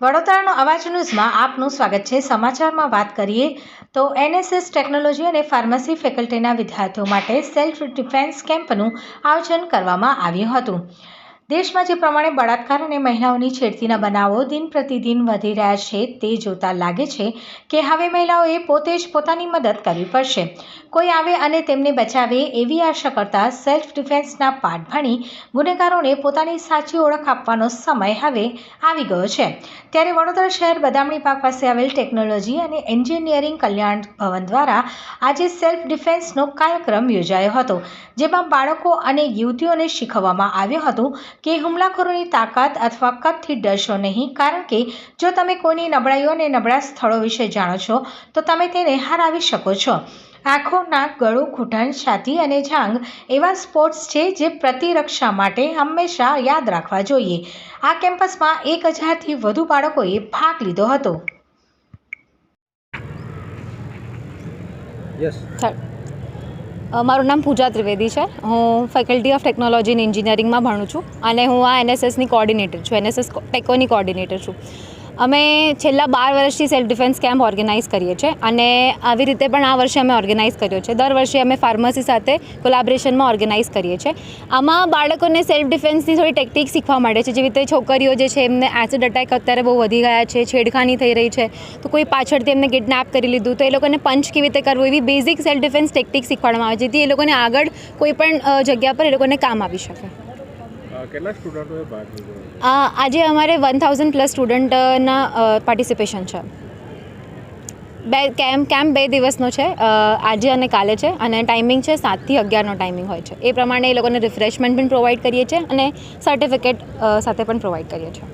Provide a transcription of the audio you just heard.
વડોદરાનો અવાજ ન્યૂઝમાં આપનું સ્વાગત છે. સમાચારમાં વાત કરીએ તો એનએસએસ ટેકનોલોજી અને ફાર્મસી ફેકલ્ટીના વિદ્યાર્થીઓ માટે સેલ્ફ ડિફેન્સ કેમ્પનું આયોજન કરવામાં આવ્યું હતું. દેશમાં જે પ્રમાણે બળાત્કાર અને મહિલાઓની છેડતીના બનાવો દિન પ્રતિદિન વધી રહ્યા છે, તે જોતા લાગે છે કે હવે મહિલાઓએ પોતે જ પોતાની મદદ કરવી પડશે. કોઈ આવે અને તેમને બચાવે એવી આશા કરતા સેલ્ફ ડિફેન્સના પાઠ ભણી ગુનેગારોને પોતાની સાચી ઓળખ આપવાનો સમય હવે આવી ગયો છે. ત્યારે વડોદરા શહેર બદામણી પાક પાસે આવેલ ટેકનોલોજી અને એન્જિનિયરિંગ કલ્યાણ ભવન દ્વારા આજે સેલ્ફ ડિફેન્સનો કાર્યક્રમ યોજાયો હતો, જેમાં બાળકો અને યુવતીઓને શીખવવામાં આવ્યું હતું કે હુમલાખોરોની તાકાત અથવા કદથી ડરશો નહીં? કારણ કે જો તમે કોઈની નબળાઈઓ અને નબળા સ્થળો વિશે જાણો છો તો તમે તેને હરાવી શકો છો. આંખો નાક ગળું ઘૂંટણ છાતી અને જાંઘ એવા સ્પોર્ટ્સ છે જે પ્રતિરક્ષા માટે હંમેશા યાદ રાખવા જોઈએ. આ કેમ્પસમાં એક હજારથી વધુ બાળકોએ ભાગ લીધો હતો. યસ મારું નામ પૂજા ત્રિવેદી છે. હું ફેકલ્ટી ઓફ ટેકનોલોજી ઇન એન્જિનિયરિંગમાં ભણું છું અને હું આ એનએસએસની કોઓર્ડિનેટર છું. એનએસએસ ટેકોની કોઓર્ડિનેટર છું. અમે છેલ્લા બાર વર્ષથી સેલ્ફ ડિફેન્સ કેમ્પ ઓર્ગેનાઇઝ કરીએ છીએ અને આવી રીતે પણ આ વર્ષે અમે ઓર્ગેનાઇઝ કર્યો છે. દર વર્ષે અમે ફાર્મસી સાથે કોલાબરેશનમાં ઓર્ગેનાઇઝ કરીએ છીએ. આમાં બાળકોને સેલ્ફ ડિફેન્સની થોડી ટેકનિક શીખવા મળે છે. જેવી રીતે છોકરીઓ જે છે, એમને એસિડ અટેક અત્યારે બહુ વધી ગયા છે, છેડખાની થઈ રહી છે, તો કોઈ પાછળથી એમને કિડનેપ કરી લીધું, તો એ લોકોને પંચ કેવી રીતે કરવું, એવી બેઝિક સેલ્ફ ડિફેન્સ ટેકનિક શીખવાડવામાં આવે જેથી એ લોકોને આગળ કોઈ પણ જગ્યા પર એ લોકોને કામ આવી શકે. કેટલા સ્ટુડન્ટોએ ભાગ લીધો? આજે અમારે વન થાઉઝન્ડ પ્લસ સ્ટુડન્ટના પાર્ટિસિપેશન છે. બે કેમ્પ કેમ્પ બે દિવસનો છે. આજે અને કાલે છે અને ટાઈમિંગ છે સાતથી અગિયારનો ટાઈમિંગ હોય છે. એ પ્રમાણે એ લોકોને રિફ્રેશમેન્ટ પણ પ્રોવાઈડ કરીએ છીએ અને સર્ટિફિકેટ સાથે પણ પ્રોવાઈડ કરીએ છીએ.